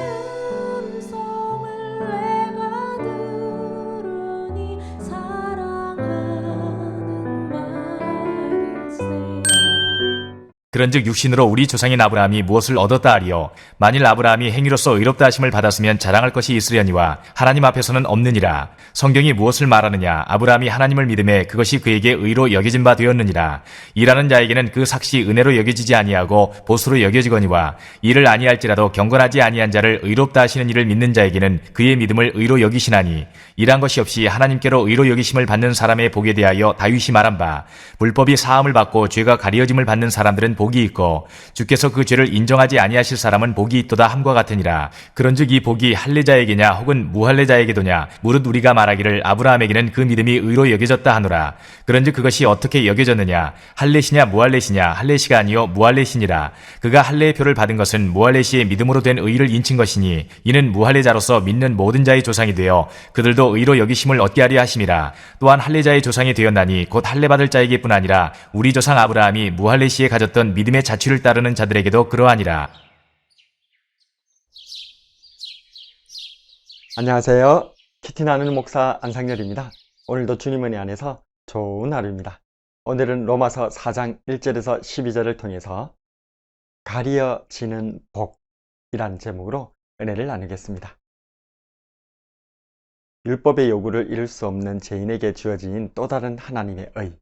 음 그런즉 육신으로 우리 조상인 아브라함이 무엇을 얻었다 하리요? 만일 아브라함이 행위로서 의롭다 하심을 받았으면 자랑할 것이 있으려니와 하나님 앞에서는 없느니라. 성경이 무엇을 말하느냐? 아브라함이 하나님을 믿음에 그것이 그에게 의로 여겨진 바 되었느니라. 일하는 자에게는 그 삭시 은혜로 여겨지지 아니하고 보수로 여겨지거니와 이를 아니할지라도 경건하지 아니한 자를 의롭다 하시는 이를 믿는 자에게는 그의 믿음을 의로 여기시나니 일한 것이 없이 하나님께로 의로 여기심을 받는 사람의 복에 대하여 다윗이 말한 바 불법이 사함을 받고 죄가 가리어짐을 받는 사람들은 복이 있고 주께서 그 죄를 인정하지 아니하실 사람은 복이 있도다 함과 같으니라. 그런즉 이 복이 할례자에게냐 혹은 무할례자에게도냐? 무릇 우리가 말하기를 아브라함에게는 그 믿음이 의로 여겨졌다 하노라. 그런즉 그것이 어떻게 여겨졌느냐? 할례시냐 무할례시냐? 할례시가 아니요 무할례시니라. 그가 할례의 표를 받은 것은 무할례시의 믿음으로 된 의를 인친 것이니 이는 무할례자로서 믿는 모든 자의 조상이 되어 그들도 의로 여기심을 얻게 하려 하심이라. 또한 할례자의 조상이 되었나니 곧 할례 받을 자에게뿐 아니라 우리 조상 아브라함이 무할례시에 가졌던 믿음의 자취를 따르는 자들에게도 그러하니라 안녕하세요. 키티 나누는 목사 안상열입니다. 오늘도 주님 은혜 안에서 좋은 하루입니다. 오늘은 로마서 4장 1절에서 12절을 통해서 가리어지는 복이라는 제목으로 은혜를 나누겠습니다. 율법의 요구를 이룰 수 없는 죄인에게 주어진 또 다른 하나님의 의.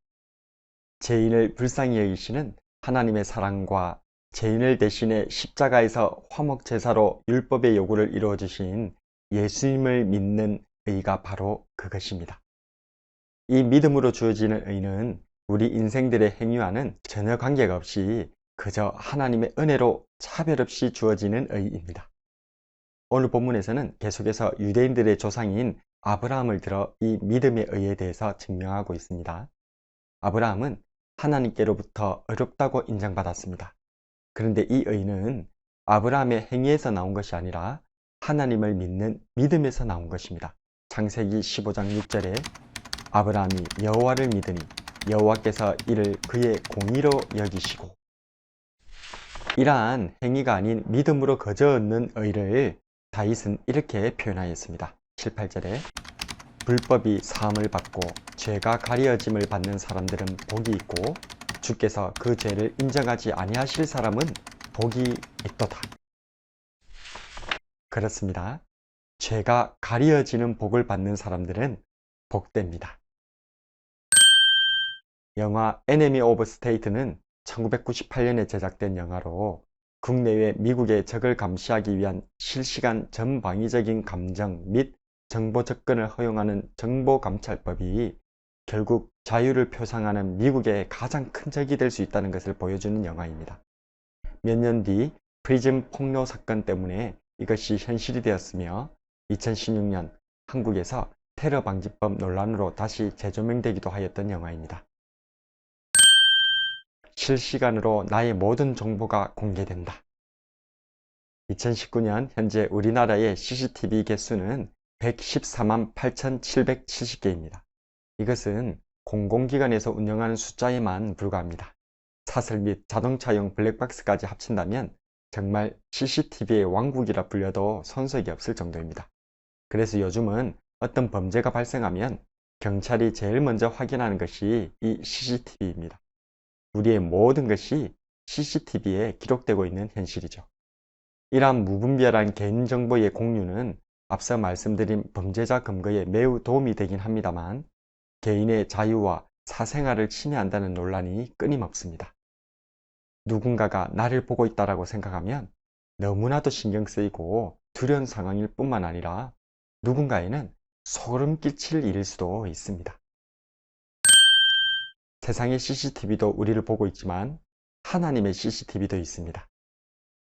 죄인을 불쌍히 여기시는 하나님의 사랑과 죄인을 대신해 십자가에서 화목 제사로 율법의 요구를 이루어 주신 예수님을 믿는 의가 바로 그것입니다. 이 믿음으로 주어지는 의는 우리 인생들의 행위와는 전혀 관계가 없이 그저 하나님의 은혜로 차별 없이 주어지는 의입니다. 오늘 본문에서는 계속해서 유대인들의 조상인 아브라함을 들어 이 믿음의 의에 대해서 증명하고 있습니다. 아브라함은 하나님께로부터 어렵다고 인정받았습니다. 그런데 이 의는 아브라함의 행위에서 나온 것이 아니라 하나님을 믿는 믿음에서 나온 것입니다. 창세기 15장 6절에 아브라함이 여호와를 믿으니 여호와께서 이를 그의 공의로 여기시고 이러한 행위가 아닌 믿음으로 거저 얻는 의를 다윗은 이렇게 표현하였습니다. 7, 8절에 불법이 사함을 받고 죄가 가려짐을 받는 사람들은 복이 있고 주께서 그 죄를 인정하지 아니하실 사람은 복이 있도다. 그렇습니다. 죄가 가리어지는 복을 받는 사람들은 복됩니다. 영화 Enemy of State는 1998년에 제작된 영화로 국내외 미국의 적을 감시하기 위한 실시간 전방위적인 감정 및 정보 접근을 허용하는 정보감찰법이 결국 자유를 표상하는 미국의 가장 큰 적이 될 수 있다는 것을 보여주는 영화입니다. 몇 년 뒤 프리즘 폭로 사건 때문에 이것이 현실이 되었으며 2016년 한국에서 테러 방지법 논란으로 다시 재조명되기도 하였던 영화입니다. 실시간으로 나의 모든 정보가 공개된다. 2019년 현재 우리나라의 CCTV 개수는 114만 8,770개입니다. 이것은 공공기관에서 운영하는 숫자에만 불과합니다. 사설 및 자동차용 블랙박스까지 합친다면 정말 CCTV의 왕국이라 불려도 손색이 없을 정도입니다. 그래서 요즘은 어떤 범죄가 발생하면 경찰이 제일 먼저 확인하는 것이 이 CCTV입니다. 우리의 모든 것이 CCTV에 기록되고 있는 현실이죠. 이러한 무분별한 개인정보의 공유는 앞서 말씀드린 범죄자 검거에 매우 도움이 되긴 합니다만 개인의 자유와 사생활을 침해한다는 논란이 끊임없습니다. 누군가가 나를 보고 있다라고 생각하면 너무나도 신경 쓰이고 두려운 상황일 뿐만 아니라 누군가에는 소름 끼칠 일일 수도 있습니다. 세상의 CCTV도 우리를 보고 있지만 하나님의 CCTV도 있습니다.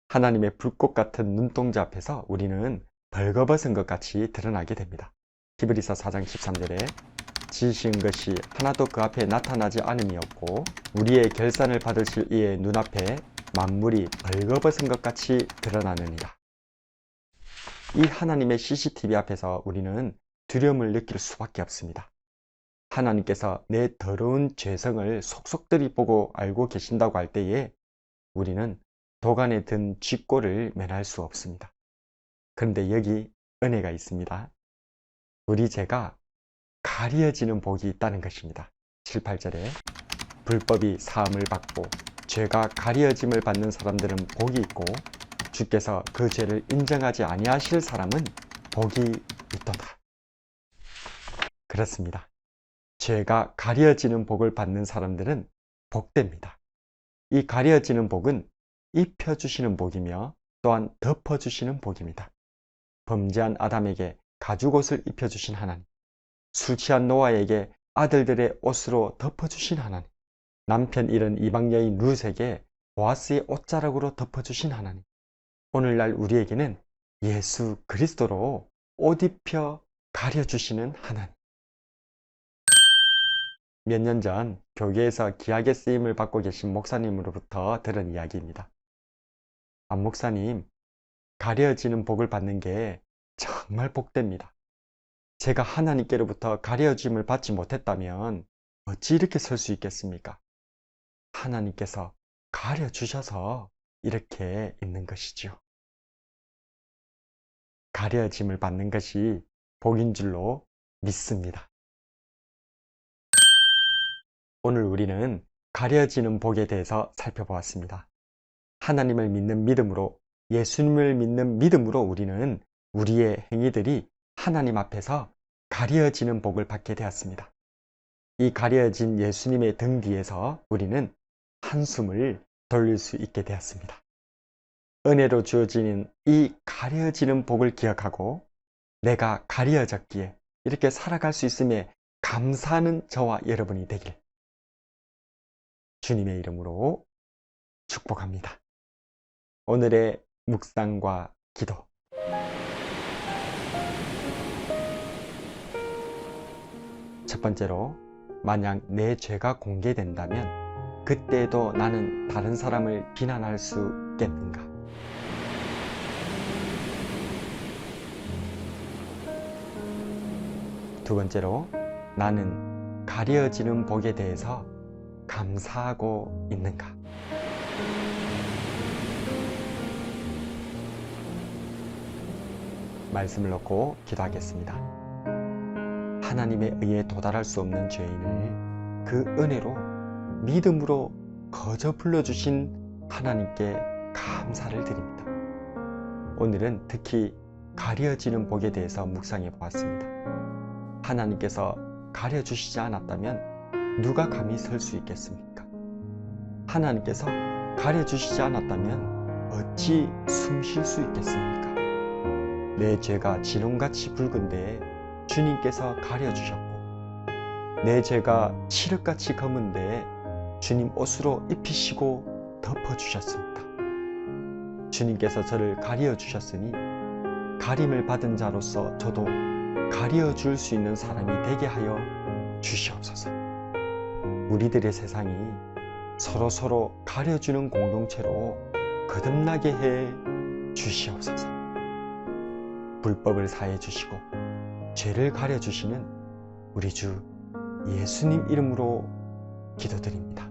하나님의 불꽃 같은 눈동자 앞에서 우리는 벌거벗은 것 같이 드러나게 됩니다. 히브리서 4장 13절에 지으신 것이 하나도 그 앞에 나타나지 않음이 없고 우리의 결산을 받으실 이의 눈앞에 만물이 벌거벗은 것 같이 드러나느니라. 이 하나님의 CCTV 앞에서 우리는 두려움을 느낄 수밖에 없습니다. 하나님께서 내 더러운 죄성을 속속들이 보고 알고 계신다고 할 때에 우리는 도간에 든 쥐꼬를 면할 수 없습니다. 그런데 여기 은혜가 있습니다. 우리 죄가 가려지는 복이 있다는 것입니다. 7, 8절에 불법이 사함을 받고 죄가 가려짐을 받는 사람들은 복이 있고 주께서 그 죄를 인정하지 아니하실 사람은 복이 있도다. 그렇습니다. 죄가 가려지는 복을 받는 사람들은 복됩니다. 이 가려지는 복은 입혀주시는 복이며 또한 덮어주시는 복입니다. 범죄한 아담에게 가죽옷을 입혀주신 하나님, 술 취한 노아에게 아들들의 옷으로 덮어주신 하나님, 남편 잃은 이방 여인 룻에게 보아스의 옷자락으로 덮어주신 하나님, 오늘날 우리에게는 예수 그리스도로 옷 입혀 가려주시는 하나님. 몇 년 전 교계에서 귀하게 쓰임을 받고 계신 목사님으로부터 들은 이야기입니다. 안 목사님, 가려지는 복을 받는 게 정말 복됩니다. 제가 하나님께로부터 가려짐을 받지 못했다면 어찌 이렇게 설 수 있겠습니까? 하나님께서 가려주셔서 이렇게 있는 것이지요. 가려짐을 받는 것이 복인 줄로 믿습니다. 오늘 우리는 가려지는 복에 대해서 살펴보았습니다. 하나님을 믿는 믿음으로 예수님을 믿는 믿음으로 우리는 우리의 행위들이 하나님 앞에서 가려지는 복을 받게 되었습니다. 이 가려진 예수님의 등 뒤에서 우리는 한숨을 돌릴 수 있게 되었습니다. 은혜로 주어지는 이 가려지는 복을 기억하고 내가 가려졌기에 이렇게 살아갈 수 있음에 감사하는 저와 여러분이 되길 주님의 이름으로 축복합니다. 오늘의 묵상과 기도. 첫 번째로, 만약 내 죄가 공개된다면 그때도 나는 다른 사람을 비난할 수 있겠는가? 두 번째로, 나는 가려지는 복에 대해서 감사하고 있는가? 말씀을 놓고 기도하겠습니다. 하나님의 의에 도달할 수 없는 죄인을 그 은혜로 믿음으로 거저 불러주신 하나님께 감사를 드립니다. 오늘은 특히 가려지는 복에 대해서 묵상해 보았습니다. 하나님께서 가려주시지 않았다면 누가 감히 설 수 있겠습니까? 하나님께서 가려주시지 않았다면 어찌 숨 쉴 수 있겠습니까? 내 죄가 진홍같이 붉은데 주님께서 가려주셨고 내 죄가 칠흑같이 검은데 주님 옷으로 입히시고 덮어주셨습니다. 주님께서 저를 가려주셨으니 가림을 받은 자로서 저도 가려줄 수 있는 사람이 되게 하여 주시옵소서. 우리들의 세상이 서로서로 가려주는 공동체로 거듭나게 해 주시옵소서. 불법을 사해 주시고 죄를 가려 주시는 우리 주 예수님 이름으로 기도드립니다.